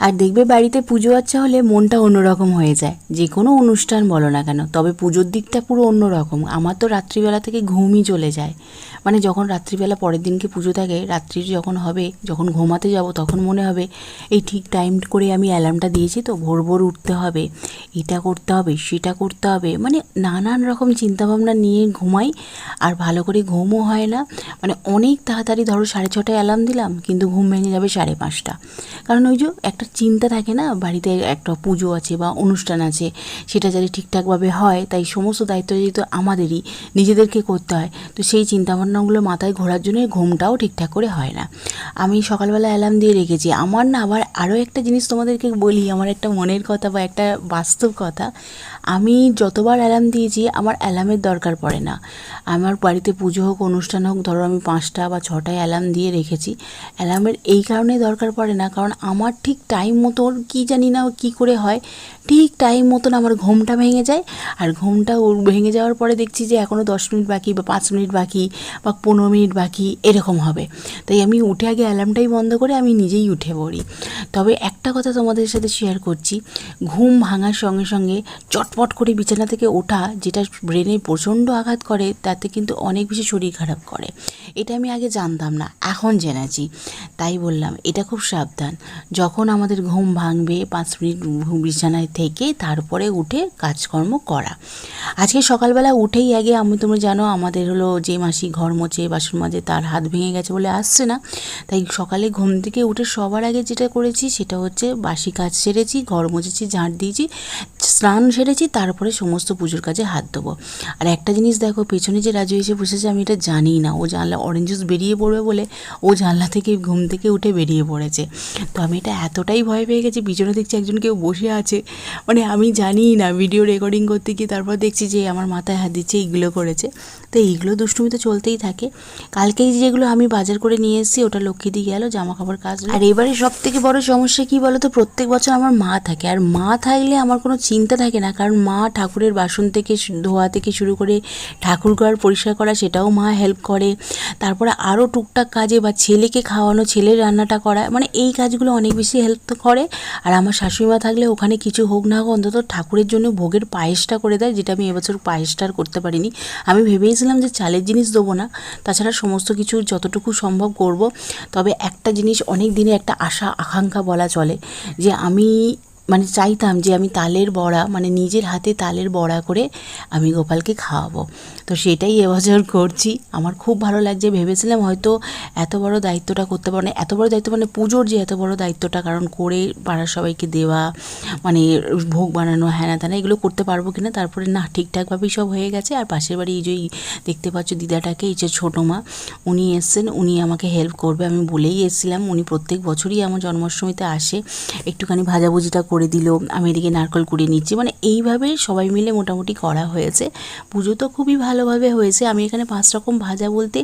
আর দেখবে বাড়িতে পুজো আচ্ছা হলে মনটা অন্যরকম হয়ে যায়। যে কোনো অনুষ্ঠান বলো না কেন, তবে পুজোর দিকটা পুরো অন্যরকম। আমার তো রাত্রিবেলা থেকে ঘুমই চলে যায়। মানে যখন রাত্রিবেলা পরের দিনকে পুজো থাকে, রাত্রির যখন হবে, যখন ঘুমাতে যাব, তখন মনে হবে, এই ঠিক টাইম করে আমি অ্যালার্মটা দিয়েছি তো, ভোর ভোর উঠতে হবে। এটা করতে হবে, সেটা করতে হবে। মানে নানান রকম চিন্তাভাবনা নিয়ে ঘুমাই। আর ভালো করে ঘুমও হয় না। মানে অনেক তাড়াতাড়ি ধরো সাড়ে ছটায় অ্যালার্ম দিলাম, কিন্তু ঘুম ভেঙে যাবে সাড়ে পাঁচটা। কারণ ওই যে একটা চিন্তা থাকে না? বাড়িতে একটা পুজো আছে বা অনুষ্ঠান আছে, সেটা যাতে ঠিকঠাকভাবে হয়, তাই সমস্ত দায়িত্ব যেহেতু আমাদেরই, নিজেদেরকে করতে হয়, তো সেই চিন্তাভাবনাগুলো মাথায় ঘোরার জন্য ঘুমটাও ঠিকঠাক করে হয় না। আমি সকালবেলা অ্যালার্ম দিয়ে রেখেছি। আমার না আবার আরও একটা জিনিস তোমাদেরকে বলি, আমার একটা মনের কথা বা একটা বাস্তব কথা। আমি যতবার অ্যালার্ম দিয়েছি, আমার অ্যালার্মের দরকার পড়ে না। আমার বাড়িতে পুজো হোক, অনুষ্ঠান হোক, ধরো আমি পাঁচটা বা ছটায় অ্যালার্ম দিয়ে রেখেছি। অ্যালার্মের এই কারণে দরকার পড়ে না, কারণ আমার ঠিক টাইম মতো কী জানি না কী করে হয়, ঠিক টাইম মতন আমার ঘুমটা ভেঙে যায়। আর ঘুমটা ভেঙে যাওয়ার পরে দেখছি যে এখনও দশ মিনিট বাকি বা পাঁচ মিনিট বাকি বা পনেরো মিনিট বাকি এরকম হবে। তাই আমি উঠে আগে অ্যালার্মটাই বন্ধ করে আমি নিজেই উঠে পড়ি। তবে একটা কথা তোমাদের সাথে শেয়ার করছি। ঘুম ভাঙার সঙ্গে সঙ্গে চটপট করে বিছানা থেকে ওঠা, যেটা ব্রেনে প্রচণ্ড আঘাত করে, তাতে কিন্তু অনেক বেশি শরীর খারাপ করে। এটা আমি আগে জানতাম না, এখন জেনেছি। তাই বললাম, এটা খুব সাবধান। যখন আমাদের ঘুম ভাঙবে পাঁচ মিনিট বিছানায় থেকে, তারপরে উঠে কাজকর্ম করা। আজকে সকালবেলা উঠেই আগে আমি, তোমরা জানো, আমাদের হলো যে মাসি ঘর মোছে, বাসন মাঝে তার হাত ভেঙে গেছে বলে আসছে না। তাই সকালে ঘুম থেকে উঠে সবার আগে যেটা করেছি সেটা হচ্ছে বাসি কাজ সেরেছি ঘর মজেছি ঝাঁট দিয়েছি। স্নান সেরেছি, তারপরে সমস্ত পুজোর কাজে হাত দেবো আর একটা জিনিস দেখো, পেছনে যে রাজু এসে বসেছে, আমি এটা জানি না। ও জানলা অরেঞ্জ জুস বেরিয়ে পড়বে বলে ও জানলা থেকে ঘুম থেকে উঠে বেরিয়ে পড়েছে। তো আমি এটা এতটাই ভয় পেয়ে গেছি, পিছনে দেখছি একজন কেউ বসে আছে। মানে আমি জানি না ভিডিও রেকর্ডিং করতে গিয়ে তারপর দেখছি যে আমার মাথায় হাত দিচ্ছে, এইগুলো করেছে। তো এইগুলো দুষ্টুমি তো চলতেই থাকে। কালকেই যেগুলো আমি বাজার করে নিয়ে এসেছি, ওটা লক্ষ্মী দিয়ে গেল জামা কাপড় কাজ আর এবারে সব থেকে বড় সমস্যা কি বলো তো প্রত্যেক বছর আমার মা থাকে। আর মা থাকলে আমার কোনো চিন্তা থাকে না। কারণ মা ঠাকুরের বাসন থেকে ধোয়া থেকে শুরু করে ঠাকুর ঘর পরিষ্কার করা, সেটাও মা হেল্প করে। তারপরে আরও টুকটাক কাজে বা ছেলেকে খাওয়ানো, ছেলের রান্নাটা করা মানে এই কাজগুলো অনেক বেশি হেল্প করে। আর আমার শাশুড়ি মা থাকলে ওখানে কিছু হোক না হোক, অন্তত ঠাকুরের জন্য ভোগের পায়েসটা করে দেয়, যেটা আমি এবছর পায়েসটা আর করতে পারিনি। আমি ভেবেছিলাম যে চালের জিনিস দেবো না, তাছাড়া সমস্ত কিছু যতটুকু সম্ভব করব। তবে একটা জিনিস অনেক দিনে একটা আশা, আকাঙ্ক্ষা বলা চলে যে আমি মানে চাইতাম যে আমি তালের বড়া মানে নিজের হাতে তালের বড়া করে আমি গোপালকে খাওয়াবো। তো সেটাই এবছর করছি। আমার খুব ভালো লাগছে, ভেবেছিলাম হয়তো এত বড় দায়িত্বটা করতে পারব না। এত বড় দায়িত্ব মানে পুজোর যে এত বড় দায়িত্বটা, কারণ করে পাড়ার সবাইকে দেওয়া মানে ভোগ বানানো হ্যানা ত্যানা এগুলো করতে পারব কিনা, তারপরে না, ঠিকঠাকভাবেই সব হয়ে গেছে। আর পাশের বাড়ি এই যে দেখতে পাচ্ছ দিদাটাকে, এই যে ছোটো মা, উনি এসছেন, উনি আমাকে হেল্প করবে। আমি বলেই এসেছিলাম, উনি প্রত্যেক বছরই আমার জন্মাষ্টমীতে আসে। একটুখানি ভাজাভুজিটা করে দিল, আমি এদিকে নারকল কুড়িয়ে নিচ্ছি। মানে এইভাবে সবাই মিলে মোটামুটি করা হয়েছে। পুজো তো খুবই ভালোভাবে হয়েছে। আমি এখানে পাঁচ রকম ভাজা বলতে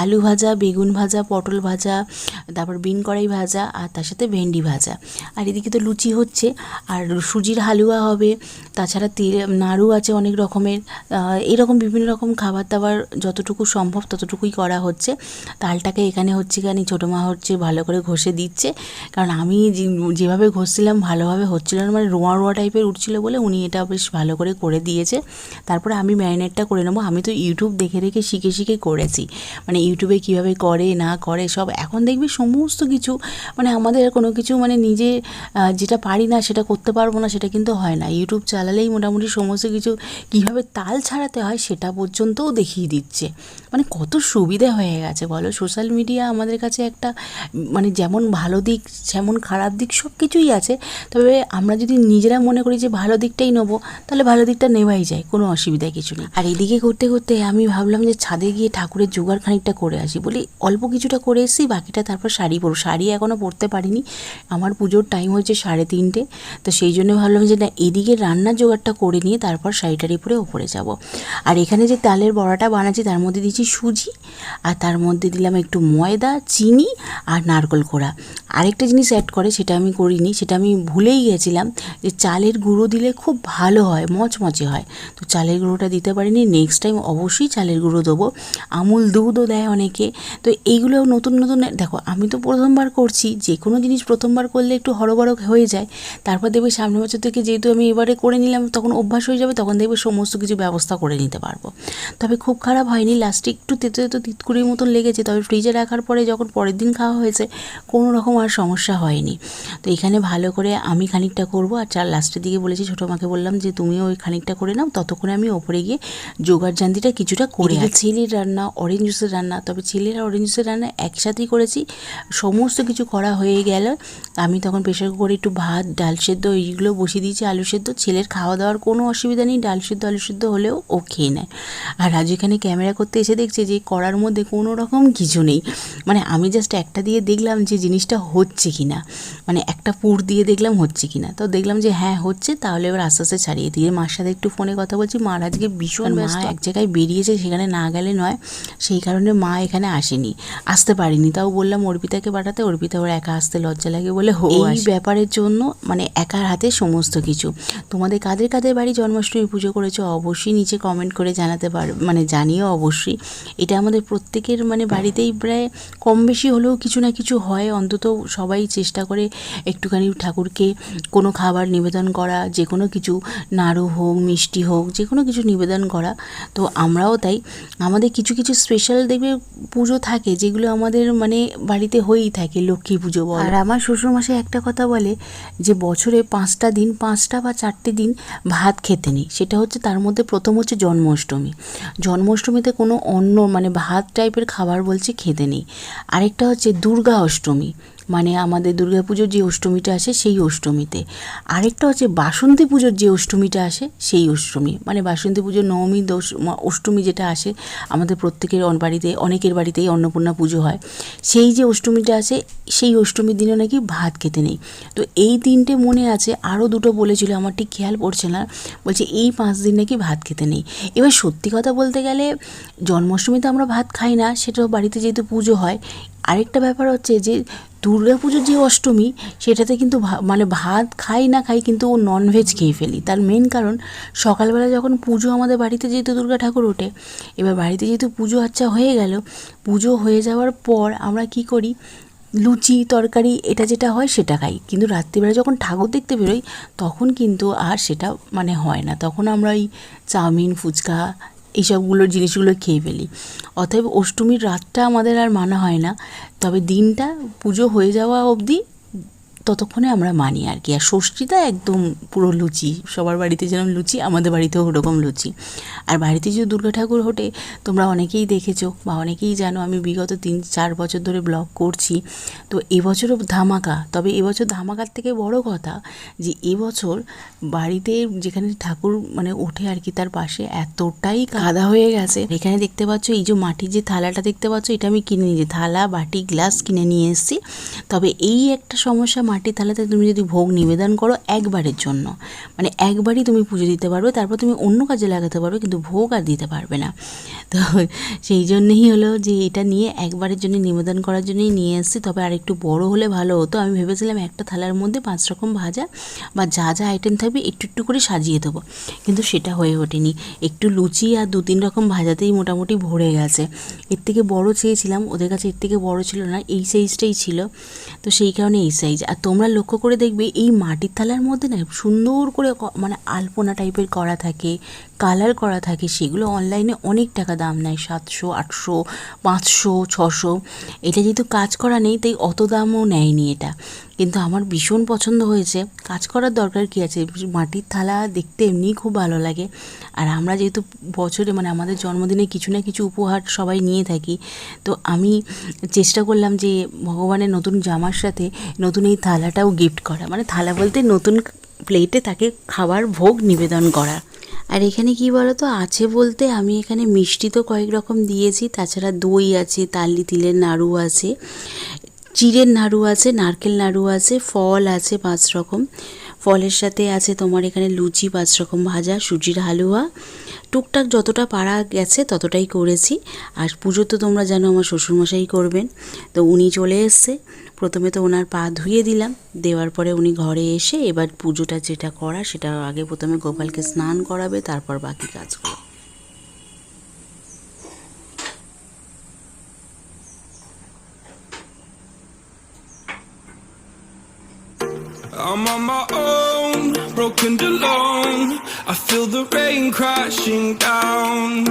আলু ভাজা, বেগুন ভাজা, পটল ভাজা, তারপর বিন কড়াই ভাজা, আর তার সাথে ভেন্ডি ভাজা। আর এদিকে তো লুচি হচ্ছে, আর সুজির হালুয়া হবে। তাছাড়া তিল, নাড়ু আছে অনেক রকমের। এরকম বিভিন্ন রকম খাবার দাবার যতটুকু সম্ভব ততটুকুই করা হচ্ছে। তালটাকে এখানে হচ্ছে এখানে ছোটো মা হচ্ছে ভালো করে ঘষে দিচ্ছে। কারণ আমি যেভাবে ঘষছিলাম ভালোভাবে হচ্ছিল না মানে রোয়া রোয়া টাইপের উঠছিল বলে উনি এটা বেশ ভালো করে করে দিয়েছে। তারপরে আমি ম্যারিনেটটা করে নেব। আমি তো ইউটিউব দেখে দেখে শিখে শিখে করেছি। মানে ইউটিউবে কীভাবে করে, না করে, সব। এখন দেখবি সমস্ত কিছু মানে আমাদের কোনো কিছু মানে নিজে যেটা পারি না, সেটা করতে পারব না, সেটা কিন্তু হয় না। ইউটিউব চালালেই মোটামুটি সমস্ত কিছু কীভাবে তাল ছাড়াতে হয়, সেটা পর্যন্তও দেখিয়ে দিচ্ছে। মানে কত সুবিধে হয়ে গেছে, বলো? সোশ্যাল মিডিয়া আমাদের কাছে একটা মানে যেমন ভালো দিক, যেমন খারাপ দিক সব কিছুই আছে। তবে আমরা যদি নিজেরা মনে করি যে ভালো দিকটাই নেব, তাহলে ভালো দিকটা নেওয়াই যায়, কোনো অসুবিধা কিছু নেই। আর এদিকে করতে করতে আমি ভাবলাম যে ছাদে গিয়ে ঠাকুরের জোগাড় খানিকটা করে আসি, বলি অল্প কিছুটা করে এসেছি, বাকিটা তারপর শাড়ি পরবো। শাড়ি এখনও পরতে পারিনি, আমার পুজোর টাইম হচ্ছে সাড়ে তিনটে, তো সেই জন্য ভাবলাম যে না, এদিকে রান্নার জোগাড়টা করে নিয়ে তারপর শাড়িটারি পরে ওপরে যাব। আর এখানে যে তালের বড়াটা বানাচ্ছি, তার মধ্যে দিয়েছি সুজি, আর তার মধ্যে দিলাম একটু ময়দা, চিনি আর নারকল কোড়া। আরেকটা জিনিস অ্যাড করে, সেটা আমি করিনি, সেটা আমি ভুলেই ভুলেই গেছিলাম যে চালের গুঁড়ো দিলে খুব ভালো হয়, মচমচে হয়। তো চালের গুঁড়োটা দিতে পারিনি নেক্সট টাইম অবশ্যই চালের গুঁড়ো দেবো। আমুল দুধও দেয় অনেকে। তো এইগুলো নতুন নতুন, দেখো আমি তো প্রথমবার করছি যে কোনো জিনিস প্রথমবার করলে একটু হরবড়ক হয়ে যায়। তারপর দেখবে সামনের বছর থেকে যেহেতু আমি এবারে করে নিলাম, তখন অভ্যাস হয়ে যাবে, তখন দেখবে সমস্ত কিছু ব্যবস্থা করে নিতে পারব। তবে খুব খারাপ হয়নি লাস্টে একটু তেতো তেতো তিতকুড়ির মতন লেগেছে, তবে ফ্রিজে রাখার পরে যখন পরের দিন খাওয়া হয়েছে, কোনো রকম আর সমস্যা হয়নি। তো এখানে ভালো করে আমি খানিকটা করব। আর চার লাস্টের দিকে বলেছি ছোটো মাকে বললাম যে তুমিও ওই খানিকটা করে নাও। ততক্ষণে আমি ওপরে গিয়ে জোগাড় জান্তিটা কিছুটা করে ছেলের রান্না অরেঞ্জ জুসের রান্না তবে ছেলের আর অরেঞ্জ জুসের রান্না একসাথেই করেছি। সমস্ত কিছু করা হয়ে গেল। আমি তখন প্রেশার কুকারে একটু ভাত ডাল সেদ্ধ এইগুলো বসিয়ে দিয়েছি আলু সেদ্ধ। ছেলের খাওয়া দাওয়ার কোনো অসুবিধা নেই ডাল সেদ্ধ আলু সেদ্ধ হলেও ও খেয়ে নেয়। আর রাজু এখানে ক্যামেরা করতে এসে দেখছে যে করার মধ্যে কোনো রকম কিছু নেই। মানে আমি জাস্ট একটা দিয়ে দেখলাম যে জিনিসটা হচ্ছে কি না মানে একটা পুর দিয়ে দেখলাম হচ্ছে কি না তো দেখলাম যে হ্যাঁ হচ্ছে তাহলে এবার আস্তে আস্তে ছাড়িয়ে দিয়ে মার সাথে একটু ফোনে কথা বলছি। মার আজকে ভীষণ মা এক জায়গায় বেরিয়েছে সেখানে না গেলে নয়। সেই কারণে মা এখানে আসেনি। আসতে পারিনি। তাও বললাম অর্পিতাকে পাঠাতে। অর্পিতা ওর একা আসতে লজ্জা লাগে বলে হো এই ব্যাপারের জন্য মানে একার হাতে সমস্ত কিছু। তোমাদের কাদের কাদের বাড়ি জন্মাষ্টমী পুজো করেছ অবশ্যই নিচে কমেন্ট করে জানাতে পার মানে জানিও অবশ্যই। এটা আমাদের প্রত্যেকের মানে বাড়িতেই প্রায় কম বেশি হলেও কিছু না কিছু হয়। অন্তত সবাই চেষ্টা করে একটুখানি ঠাকুরকে কোনো খাবার নিবেদন করা যে কোনো কিছু নাড়ু হোক, মিষ্টি হোক যে কোনো কিছু নিবেদন করা, তো আমরাও তাই। আমাদের কিছু কিছু স্পেশাল দেখবে পুজো থাকে, যেগুলো আমাদের মানে বাড়িতে হয়েই থাকে, লক্ষ্মী পুজো বল। আর আমার শ্বশুরমশাই একটা কথা বলে যে, বছরে পাঁচটা দিন, পাঁচটা বা চারটে দিন ভাত খেতে নেই। সেটা হচ্ছে তার মধ্যে প্রথম হচ্ছে জন্মাষ্টমী। জন্মাষ্টমীতে কোনো অন্য মানে ভাত টাইপের খাবার বলছে খেতে নেই। আরেকটা হচ্ছে দুর্গা অষ্টমী। মানে আমাদের দুর্গা পুজোর যে অষ্টমীটা আসে, সেই অষ্টমীতে। আরেকটা হচ্ছে বাসন্তী পুজোর যে অষ্টমীটা আসে, সেই অষ্টমী। মানে বাসন্তী পুজোর নবমী, দশ অষ্টমী যেটা আসে, আমাদের প্রত্যেকের বাড়িতে, অনেকের বাড়িতেই অন্নপূর্ণা পুজো হয়। সেই যে অষ্টমীটা আসে, সেই অষ্টমীর দিনও নাকি ভাত খেতে নেই। তো এই তিনটে মনে আছে, আরও দুটো বলেছিল, আমার ঠিক খেয়াল পড়ছে না। বলছে, এই পাঁচ দিন নাকি ভাত খেতে নেই। এবার সত্যি কথা বলতে গেলে, জন্মাষ্টমীতে আমরা ভাত খাই না, সেটাও বাড়িতে যেহেতু পুজো হয় আরেকটা ব্যাপার হচ্ছে যে দুর্গা পুজোর যে অষ্টমী, সেটাতে কিন্তু মানে ভাত খাই না খাই কিন্তু ও ননভেজ খেয়ে ফেলি। তার মেন কারণ সকালবেলা যখন পুজো আমাদের বাড়িতে যেহেতু দুর্গা ঠাকুর ওঠে, এবার বাড়িতে যেহেতু পুজো আচ্ছা হয়ে গেল, পুজো হয়ে যাওয়ার পর আমরা কি করি? লুচি, তরকারি, এটা যেটা হয় সেটা খাই। কিন্তু রাত্রিবেলা যখন ঠাকুর দেখতে বেরোই, তখন কিন্তু আর সেটা মানে হয় না। তখন আমরা ওই চাউমিন, ফুচকা এইসবগুলোর জিনিসগুলো খেয়ে ফেলি। অতএব অষ্টমীর রাতটা আমাদের আর মানা হয় না। তবে দিনটা পুজো হয়ে যাওয়া অবধি ততক্ষণে আমরা মানি আর কি। আর ষষ্ঠীটা একদম পুরো লুচি। সবার বাড়িতে যেরকম লুচি আমাদের বাড়িতেও ওরকম লুচি। আর বাড়িতে যে দুর্গা ঠাকুর ওঠে তোমরা অনেকেই দেখেছ বা অনেকেই জানো আমি বিগত তিন চার বছর ধরে ব্লগ করছি। তো এবছরও ধামাকা। তবে এবছর ধামাকার থেকে বড় কথা যে এবছর বাড়িতে যেখানে ঠাকুর মানে ওঠে আর কি তার পাশে এতটাই কাদা হয়ে গেছে। এখানে দেখতে পাচ্ছ এই যে মাটির যে থালাটা দেখতে পাচ্ছ এটা আমি কিনে নিয়েছি। থালা বাটি গ্লাস কিনে নিয়ে এসেছি। তবে এই একটা সমস্যা মাটির থালাতে তুমি যদি ভোগ নিবেদন করো একবারের জন্য। মানে একবারই তুমি পুজো দিতে পারবে, তারপর তুমি অন্য কাজে লাগাতে পারবে, কিন্তু ভোগ আর দিতে পারবে না। তো সেই জন্যই হলো যে এটা নিয়ে একবারের জন্য নিবেদন করার জন্যই নিয়ে এসেছি। তবে আর একটু বড় হলে ভালো হতো। আমি ভেবেছিলাম একটা থালার মধ্যে পাঁচ রকম ভাজা বা যা যা আইটেম থাকবে একটু একটু করে সাজিয়ে দেবো। কিন্তু সেটা হয়ে ওঠেনি। একটু লুচি আর দু তিন রকম ভাজাতেই মোটামুটি ভরে গেছে। এর থেকে বড় চেয়েছিলাম, ওদের কাছে এর থেকে বড় ছিল না, এই সাইজটাই ছিল। তো সেই কারণে এই সাইজ আর তোমরা লক্ষ্য করে দেখবে এই মাটির থালার মধ্যে না সুন্দর করে মানে আলপনা টাইপের করা থাকে। কালার করা থাকে, সেগুলো অনলাইনে অনেক টাকা দাম নেয়, সাতশো, আটশো, পাঁচশো, ছশো। এটা যেহেতু কাজ করা নেই, তাই অত দামও নেয়নি এটা। কিন্তু আমার ভীষণ পছন্দ হয়েছে। কাজ করার দরকার কী আছে? মাটির থালা দেখতে এমনিই খুব ভালো লাগে। আর আমরা যেহেতু বছরে মানে আমাদের জন্মদিনে কিছু না কিছু উপহার সবাই নিয়ে থাকি, তো আমি চেষ্টা করলাম যে ভগবানের নতুন জামার সাথে নতুন এই থালাটাও গিফট করা। মানে থালা বলতে নতুন প্লেটে তাকে খাবার ভোগ নিবেদন করা। আর এখানে কি বলতো? আছে বলতে আমি এখানে মিষ্টি তো কয়েক রকম দিয়েছি, তাছাড়া দই আছে, তালি, তিলের নাড়ু আছে, চিড়ের নাড়ু আছে, নারকেল নাড়ু আছে, ফল আছে পাঁচ রকম। ফলের সাথে আছে তোমার এখানে লুচি, পাঁচ রকম ভাজা, সুজির হালুয়া। টুকটাক যতটা পারা গেছে ততটাই করেছি। আর পুজো তো তোমরা জানো আমার শ্বশুরমশাই করবেন। তো উনি চলে এসছে। প্রথমে তো ওনার পা ধুয়ে দিলাম। দেওয়ার পরে উনি ঘরে এসে এবার পুজোটা যেটা করা সেটা আগে প্রথমে গোপালকে স্নান করাবে, তারপর বাকি কাজগুলো। I'm on my own, broken and alone. I feel the rain crashing down.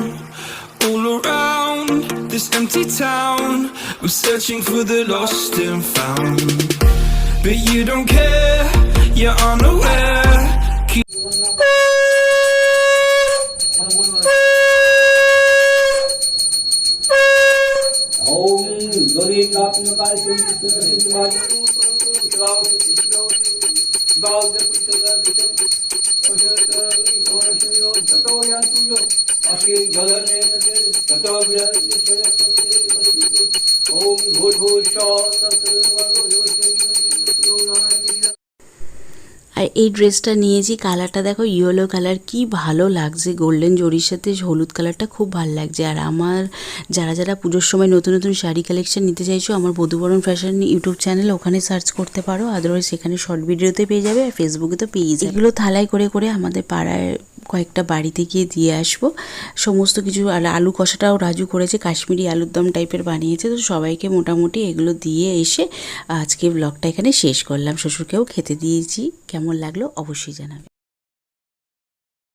All around this empty town, I'm searching for the lost and found. But you don't care, you're unaware. Keep Om Gori Kapna Kalsin Krishna Krishna ततो यंतु अशी जलने ततो ओम भूर्भुवः আর এই ড্রেসটা নিয়েছি, কালারটা দেখো ইয়েলো কালার কি ভালো লাগছে। গোল্ডেন জরির সাথে হলুদ কালারটা খুব ভালো লাগছে। আর আমার যারা যারা পুজোর সময় নতুন নতুন শাড়ি কালেকশন নিতে চাইছো, আমার বধুবরণ ফ্যাশন ইউটিউব চ্যানেল ওখানে সার্চ করতে পারো। আদারওয়াইজ সেখানে শর্ট ভিডিওতে পেয়ে যাবে আর ফেসবুকে তো পেয়ে যাবে। এগুলো থালাই করে করে আমাদের পাড়ায় কয়েকটা বাড়িতে গিয়ে দিয়ে আসব। সমস্ত কিছু আলু কষাটাও রাজু করেছে, কাশ্মীরি আলুর দম টাইপের বানিয়েছে। তো সবাইকে মোটামুটি এগুলো দিয়ে এসে আজকে ব্লগটা এখানে শেষ করলাম। শ্বশুরকেও খেতে দিয়েছি। কেমন লাগল অবশ্যই জানাবে।